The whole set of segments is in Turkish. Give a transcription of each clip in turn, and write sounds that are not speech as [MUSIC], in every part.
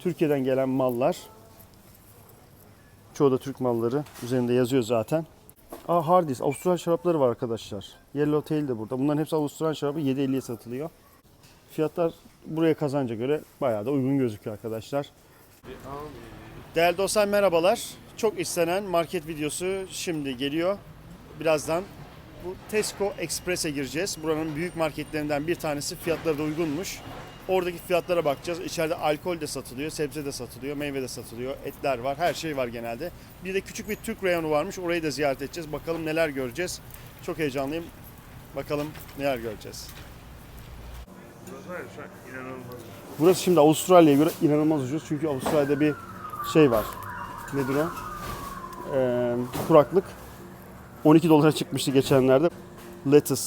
Türkiye'den gelen mallar. Çoğu da Türk malları. Üzerinde yazıyor zaten. Aa Hardis. Avusturya şarapları var arkadaşlar. Yellowtail de burada. Bunların hepsi Avusturya şarabı 7.50'ye satılıyor. Fiyatlar buraya kazanca göre bayağı da uygun gözüküyor arkadaşlar. Değerli dostlar merhabalar. Çok istenen market videosu şimdi geliyor. Birazdan bu Tesco Express'e gireceğiz. Buranın büyük marketlerinden bir tanesi. Fiyatları da uygunmuş. Oradaki fiyatlara bakacağız. İçeride alkol de satılıyor, sebze de satılıyor, meyve de satılıyor, etler var, her şey var genelde. Bir de küçük bir Türk reyonu varmış. Orayı da ziyaret edeceğiz. Bakalım neler göreceğiz. Çok heyecanlıyım. Bakalım neler göreceğiz. Burası şimdi Avustralya'ya göre inanılmaz ucuz. Çünkü Avustralya'da bir şey var. Nedir o? Ee, kuraklık. 12 dolara çıkmıştı geçenlerde. Lettuce.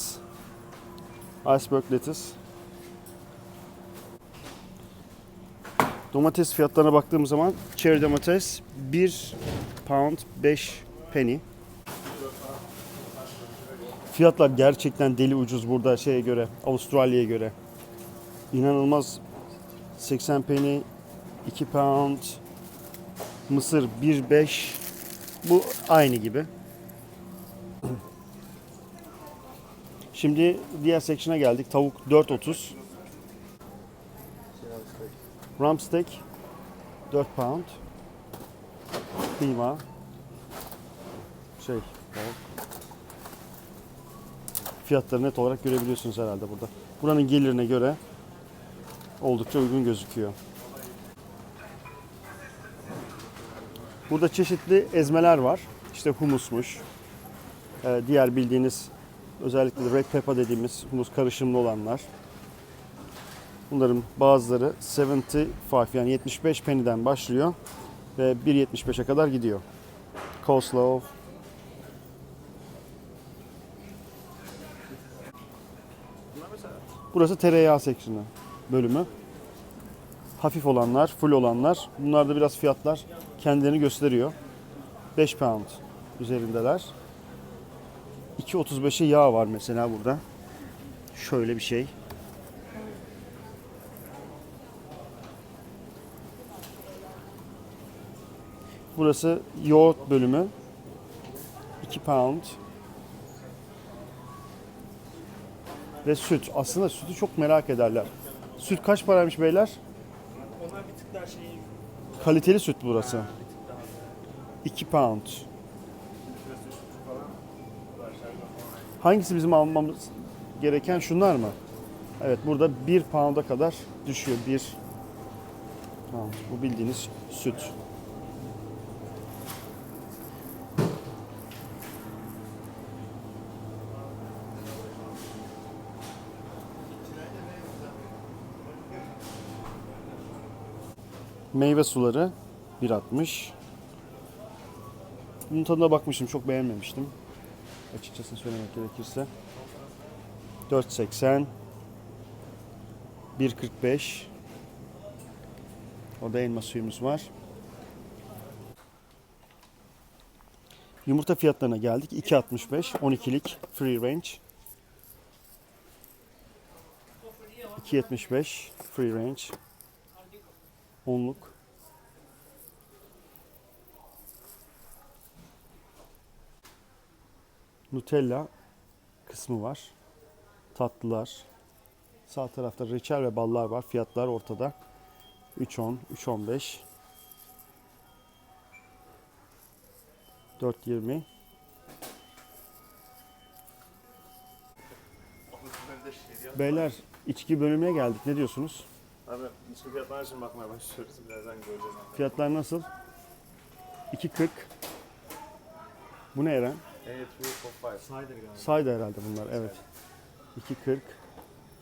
Iceberg lettuce. Domates fiyatlarına baktığım zaman cherry domates 1 pound 5 penny. Fiyatlar gerçekten deli ucuz burada şeye göre, Avustralya'ya göre. İnanılmaz 80 penny, 2 pound, mısır 1.5. Bu aynı gibi. Şimdi diğer section'a geldik. Tavuk 4.30. Rump steak 4 pound. Kıyma. Şey. Fiyatları net olarak görebiliyorsunuz herhalde burada. Buranın gelirine göre oldukça uygun gözüküyor. Burada çeşitli ezmeler var. İşte humusmuş. Ee, diğer bildiğiniz özellikle red pepper dediğimiz humus karışımlı olanlar. Bunların bazıları 75 yani 75 penny'den başlıyor ve 1.75'e kadar gidiyor. Coleslaw. Burası tereyağı seksiyonu bölümü. Hafif olanlar, full olanlar. Bunlarda biraz fiyatlar kendilerini gösteriyor. 5 pound üzerindeler. 2.35'e yağ var mesela burada. Şöyle bir şey. Burası yoğurt bölümü. 2 pound. Ve süt. Aslında sütü çok merak ederler. Süt kaç paraymış beyler? Onlar bir tık daha şey Kaliteli süt burası. 2 pound. Hangisi bizim almamız gereken şunlar mı? Evet burada 1 pound'a kadar düşüyor. 1 pound. Bu bildiğiniz süt. Meyve suları 1.60. Bunun tadına bakmıştım. Çok beğenmemiştim. Açıkçası söylemek gerekirse. 4.80 1.45 Orada elma suyumuz var. Yumurta fiyatlarına geldik. 2.65 12'lik free range. 2.75 free range. Onluk. Nutella kısmı var. Tatlılar. Sağ tarafta reçel ve ballar var. Fiyatlar ortada. 3.10, 3.15. 4.20. Beyler içki bölümüne geldik. Ne diyorsunuz? Abi içki fiyatlarına şimdi bakmaya başlıyoruz. Birazdan göreceğiz. Fiyatlar nasıl? 2.40. Bu ne Eren? Evet, 3 for 5. Cider galiba. Saydı herhalde bunlar evet. 2.40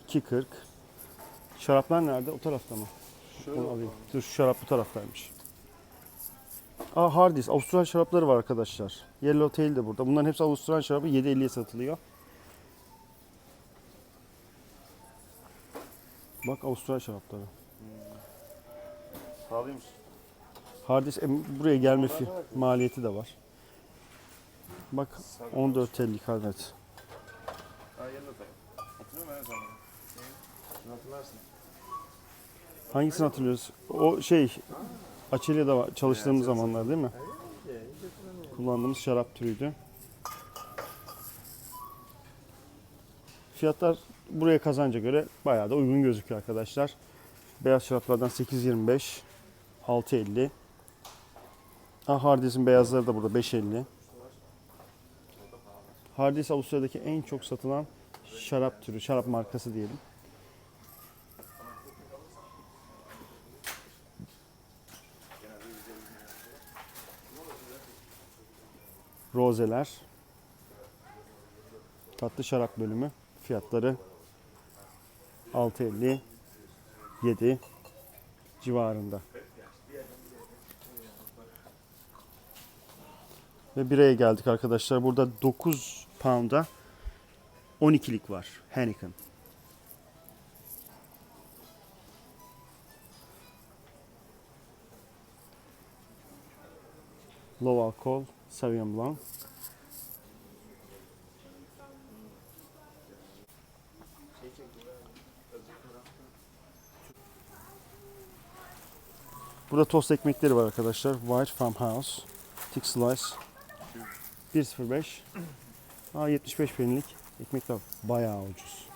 2.40 Şaraplar nerede? O tarafta mı? Onu alayım. Dur şu şarap bu taraftaymış. Aa Hardis. Avusturya şarapları var arkadaşlar. Yellowtail de burada. Bunların hepsi Avusturya şarabı 7.50'ye satılıyor. Bak Avusturya şarapları. Pahalıymış. Hardis e, buraya gelme fi- maliyeti de var. Bak 14.50 evet. Ha. Hatırlıyor musun hatırlarsın. Hangisini hatırlıyoruz? O şey Açelya'da var- çalıştığımız zamanlar değil mi? Kullandığımız şarap türüydü. Fiyatlar buraya kazanca göre bayağı da uygun gözüküyor arkadaşlar. Beyaz şaraplardan 8.25, 6.50. Ah, Hardis'in beyazları da burada 5.50. Hardis Avustralya'daki en çok satılan şarap türü, şarap markası diyelim. Rozeler. Tatlı şarap bölümü. Fiyatları 6.50 7 civarında. Ve biraya geldik arkadaşlar. Burada 9 pound'a 12'lik var. Heineken. Low alcohol, Sauvignon Blanc. Burada tost ekmekleri var arkadaşlar. White Farmhouse. Thick Slice. 1.05. Aa 75 penilik ekmekler bayağı ucuz.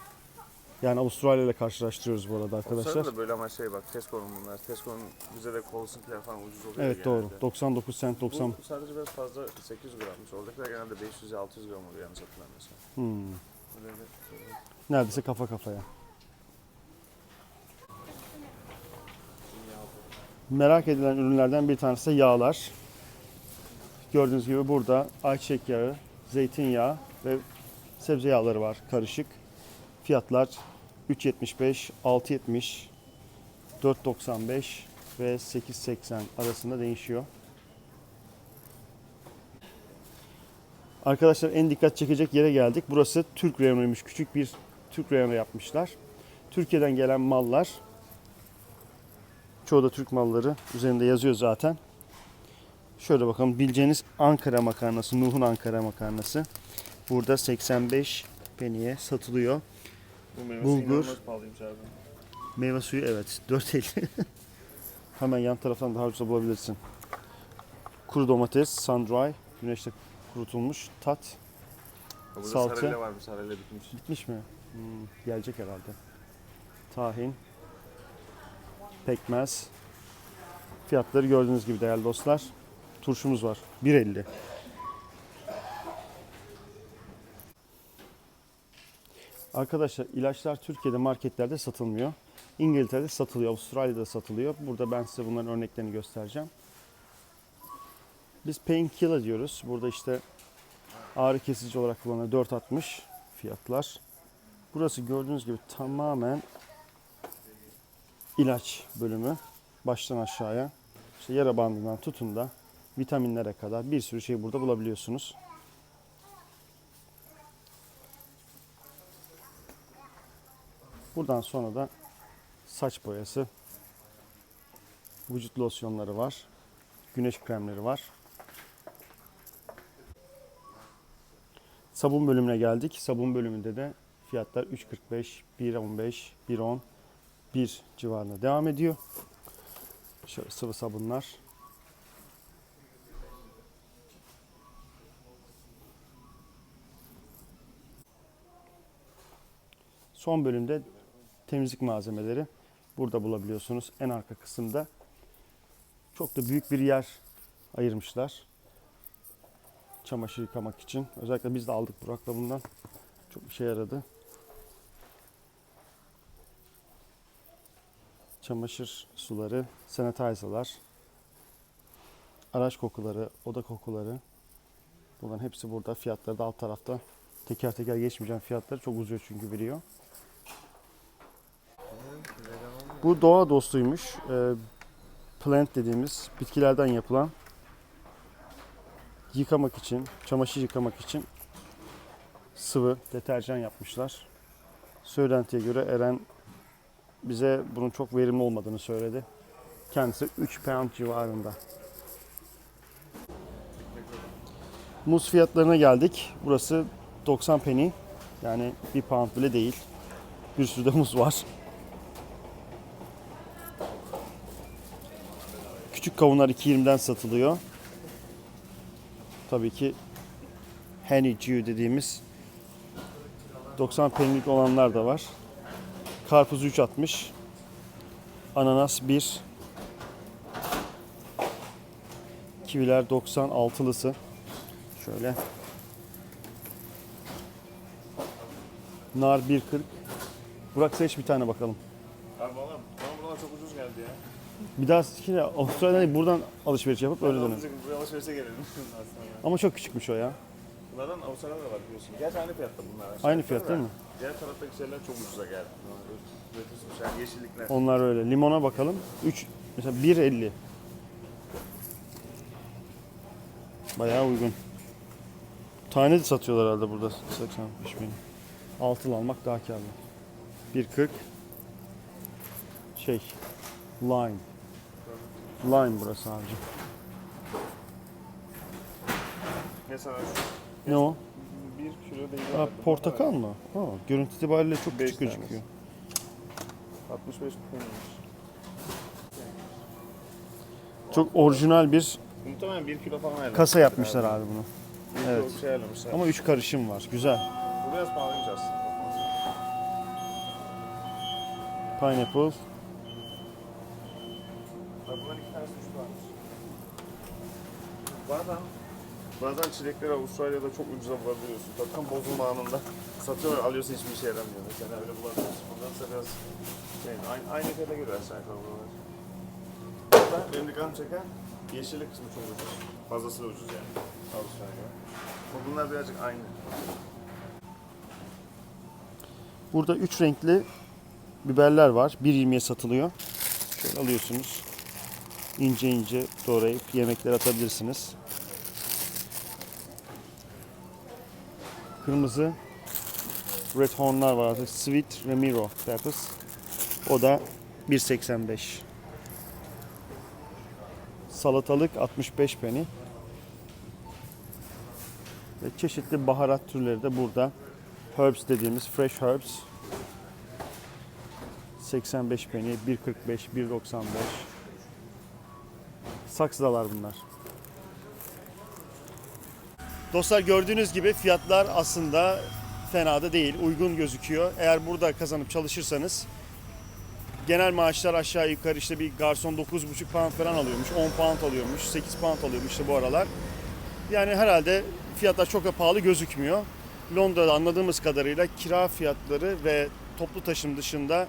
Yani Avustralya ile karşılaştırıyoruz bu arada arkadaşlar. Avustralya'da da böyle ama şey bak Tesco'nun bunlar. Tesco'nun bize de Colson'kiler falan ucuz oluyor. Evet genelde. doğru. 99 cent 90. Bu sadece biraz fazla 800 grammış. Oradakiler genelde 500-600 gram oluyor yanlış hatırlamıyorsam. Hmm. Böyle Neredeyse kafa kafaya. Merak edilen ürünlerden bir tanesi yağlar. Gördüğünüz gibi burada ayçiçek yağı, zeytinyağı ve sebze yağları var karışık. Fiyatlar 3.75, 6.70, 4.95 ve 8.80 arasında değişiyor. Arkadaşlar en dikkat çekecek yere geldik. Burası Türk reyonuymuş. Küçük bir Türk reyonu yapmışlar. Türkiye'den gelen mallar. Çoğu da Türk malları. Üzerinde yazıyor zaten. Şöyle bakalım. Bileceğiniz Ankara makarnası. Nuh'un Ankara makarnası. Burada 85 peniye satılıyor. Bu meyvesi Bulgur. Meyve suyu evet [LAUGHS] 4.50. [LAUGHS] Hemen yan taraftan daha ucuza bulabilirsin. Kuru domates, sun dry, güneşte kurutulmuş tat. Burada Salça. varmış. Sarayla bitmiş. Bitmiş mi? Hmm, gelecek herhalde. Tahin. Pekmez. Fiyatları gördüğünüz gibi değerli dostlar. Turşumuz var. 1.50. Arkadaşlar ilaçlar Türkiye'de marketlerde satılmıyor. İngiltere'de satılıyor, Avustralya'da satılıyor. Burada ben size bunların örneklerini göstereceğim. Biz painkiller diyoruz. Burada işte ağrı kesici olarak kullanılan 4.60 fiyatlar. Burası gördüğünüz gibi tamamen ilaç bölümü. Baştan aşağıya. İşte yara bandından tutun da vitaminlere kadar bir sürü şey burada bulabiliyorsunuz. Buradan sonra da saç boyası, vücut losyonları var, güneş kremleri var. Sabun bölümüne geldik. Sabun bölümünde de fiyatlar 3.45, 1.15, 1.10, 1 civarında devam ediyor. Şöyle sıvı sabunlar. Son bölümde temizlik malzemeleri burada bulabiliyorsunuz. En arka kısımda çok da büyük bir yer ayırmışlar çamaşır yıkamak için. Özellikle biz de aldık Burak'la bundan. Çok işe yaradı. Çamaşır suları, sanitizerlar, araç kokuları, oda kokuları. Bunların hepsi burada. Fiyatları da alt tarafta. Teker teker geçmeyeceğim fiyatları çok uzuyor çünkü biliyor. Bu doğa dostuymuş. Ee, plant dediğimiz bitkilerden yapılan yıkamak için, çamaşır yıkamak için sıvı deterjan yapmışlar. Söylentiye göre Eren bize bunun çok verimli olmadığını söyledi. Kendisi 3 pound civarında. Muz fiyatlarına geldik. Burası 90 penny. Yani 1 pound bile değil. Bir sürü de muz var. Küçük kavunlar 2.20'den satılıyor. Tabii ki Honeydew dediğimiz 90 penilik olanlar da var. Karpuz 3.60. Ananas 1. Kiviler 96'lısı. Şöyle. Nar 1.40. Burak seç bir tane bakalım. Abi valla bana buralar çok ucuz geldi ya. Bir daha yine Avustralya'dan değil, buradan alışveriş yapıp öyle dönelim. Buraya alışverişe gelelim [LAUGHS] aslında. Ama çok küçükmüş o ya. Bunlardan Avustralya'da da var biliyorsun. Gerçi aynı fiyatta bunlar. Aynı fiyat değil mi? Diğer taraftaki şeyler çok ucuza geldi. Yani yeşillikler. Onlar öyle. Limona bakalım. 3 mesela 1.50. Bayağı uygun. Tane de satıyorlar herhalde burada 85 bin. Altılı almak daha karlı. 1.40 şey lime. Lime burası abicim. Mesela şu Ne o? Bir kilo değil. Ha, portakal mı? Ha, görüntü itibariyle çok Beş küçük tanesi. gözüküyor. 65 kupon Çok orijinal bir Muhtemelen 1 kilo falan ayarlamışlar. kasa yapmışlar abi bunu. Bir Evet. kilo şey ayarlamışlar. Ama 3 karışım var. Güzel. Bu biraz pahalıymış aslında. Pineapple. Bak bunların iki tanesi ucuz varmış. Bazen Bazen çilekleri Avustralya'da çok ucuza bulabiliyorsun. Zaten bozulma anında satıyorlar, alıyorsun hiçbir işe yaramıyor. Mesela öyle bulabiliyorsun. Bundan sonra biraz şey, aynı, aynı fiyata göre aşağı yukarı buralar. Hatta benim dikkatimi çeken yeşillik kısmı çok ucuz. Fazlası da ucuz yani. Avustralya'ya. Ama Bunlar birazcık aynı. Burada 3 renkli biberler var. 1.20'ye satılıyor. Şöyle alıyorsunuz. İnce ince doğrayıp yemeklere atabilirsiniz. Kırmızı Red Horn'lar var. Sweet Ramiro Peppers. O da 1.85. Salatalık 65 penny. Ve çeşitli baharat türleri de burada. Herbs dediğimiz fresh herbs 85 penny, 1.45, 1.95 Saksıdalar bunlar. Dostlar gördüğünüz gibi fiyatlar aslında fena da değil, uygun gözüküyor. Eğer burada kazanıp çalışırsanız genel maaşlar aşağı yukarı işte bir garson 9,5 pound falan alıyormuş, 10 pound alıyormuş, 8 pound alıyormuş işte bu aralar. Yani herhalde fiyatlar çok da pahalı gözükmüyor. Londra'da anladığımız kadarıyla kira fiyatları ve toplu taşım dışında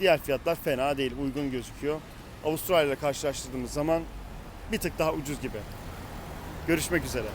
diğer fiyatlar fena değil, uygun gözüküyor. Avustralya ile karşılaştırdığımız zaman bir tık daha ucuz gibi. Görüşmek üzere.